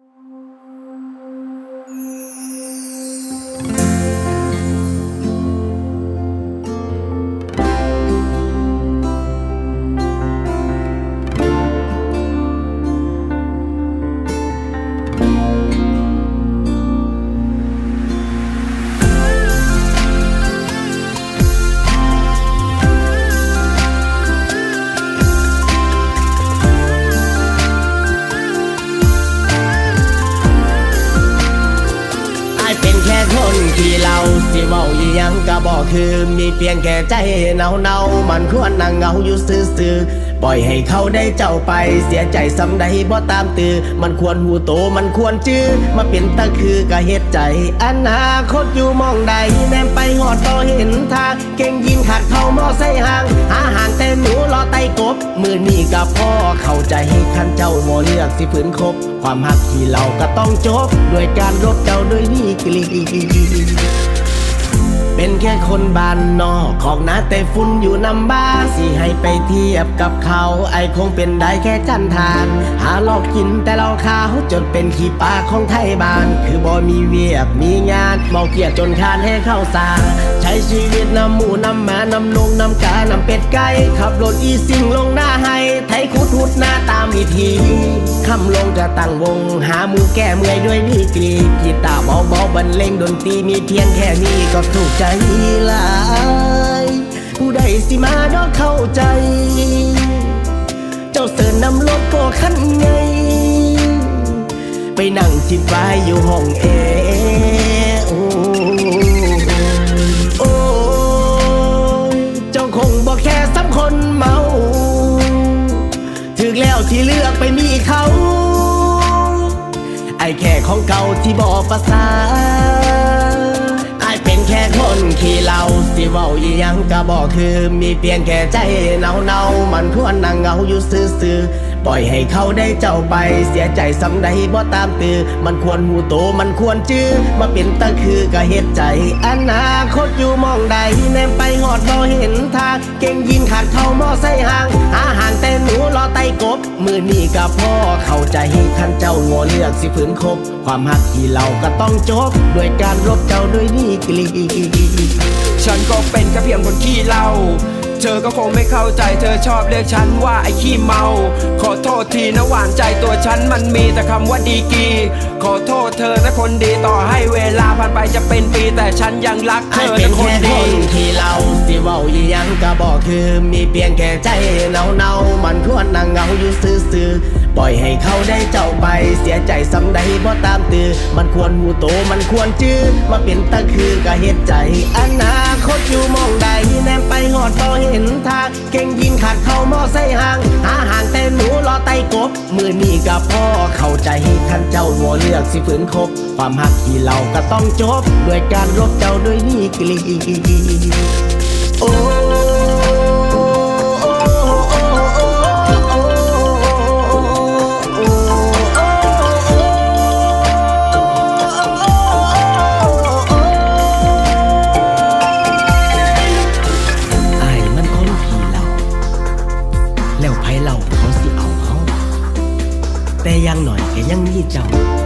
อา เป็นแค่คนที่เราสิเว้าอีหยังก็บอกคือ มีเพียงแค่ใจเนาเนาๆมันควรนั่งเหงาอยู่ซื่อๆ ปล่อยให้เขาได้เจ้าไปเสียใจสำใดบ่ตามตือ มันควรหูโตมันควรจื้อ มาเป็นตะคือก็เฮ็ดใจอนาคตอยู่มองใดแนมไปหอดต่อเห็นทาง เก่งยินขาดเขามอใส่ห่างหาห่างแต่หนูรอไต่กบ มือนี่กับพ่อเข้าใจให้คันเจ้าบ่เลือกสิฝืนคบ ความหักที่เราก็ต้องจบ ด้วยการรบเจ้าด้วยนี่กลี เป็นแค่คนบ้านนอกของนาแต่ฝุ่นอยู่นำบ้าสิให้ไปเทียบกับเขา ไอคงเป็นได้แค่จันทาน หาลอกกินแต่เราขาวจนเป็นขี้ปลาของไทยบ้าน คือบ่มีเวียกมีงานเมาเกียดจนคานให้เข้าสาใช้ชีวิตนำหมูนำหมานำนงนำกานำเป็ดไก่ขับรถอีสิ่งลงหน้าให้ ไทยคุดหุดหน้าตามวิธี คำลงจะตั้งวง หาหมูแก้เมื่อยด้วยดีกรีกีตาร์เบาๆบรรเลงดนตรีมีเพียงแค่นี้ก็ถูกใจหลาย ผู้ใดสิมาดอกเข้าใจ เจ้าเสิร์นำรถโกคันไง ไปนั่งจิบไว้อยู่ห้องแอร์โอ้ กแล้วที่เลือกไปมีเขา ไอแค่ของเก่าที่บอกภาษาไอเป็นแค่คนขี้เหล้าสิเว้าอีหยังก็บอกคือ มีเพียงแค่ใจเนาเนามันควรนั่งเหงาอยู่ซื่อๆ ปล่อยให้เขาได้เจ้าไปเสียใจสำใดบ่ตามตือ มันควรหูโตมันควรจื้อมาเป็นตะคือก็เฮ็ดใจอนาคตอยู่มองใดแนมไปหอดบ่เห็นทาง เก่งยินขาดเข้ามอใส่ห่างหาห่างแต่หนูรอไต่กบ มือนี่กับพ่อเข้าใจคันเจ้างัวเลือกสิฝืนคบ ความหักที่เราก็ต้องจบด้วยการรบเจ้าด้วยนี่กลีฉันก็เป็นแค่เพียงคนขี้เล้า เธอก็คงไม่เข้าใจเธอชอบเรียกฉันว่าไอ้ขี้เมา ขอโทษทีนะหวานใจตัวฉันมันมีแต่คำว่าดีกี ขอโทษเธอนะคนดีต่อให้เวลาผ่านไปจะเป็นปีแต่ฉันยังรักเธไอ้อเป็นะนคนแค่คดีนที่เราสิเว้าอีหยังก็บอกคือมีเพียงแค่ใจเนาเนาๆมันควรนั่งเหงาอยู่ซื่อๆปล่อยให้เขาได้เจ้าไปเสียใจสำใดบ่ตามตือ มันควรหูโตมันควรจื้อมาเป็นตะคือก็เฮ็ดใจอนาคตอยู่ บมือนี่กับพ่อเข้าใจท่านเจ้าหัวเลือกสิฝืนคบ ความหักที่เราก็ต้องจบ ด้วยการรบเจ้าด้วยนี่กลี แล้ว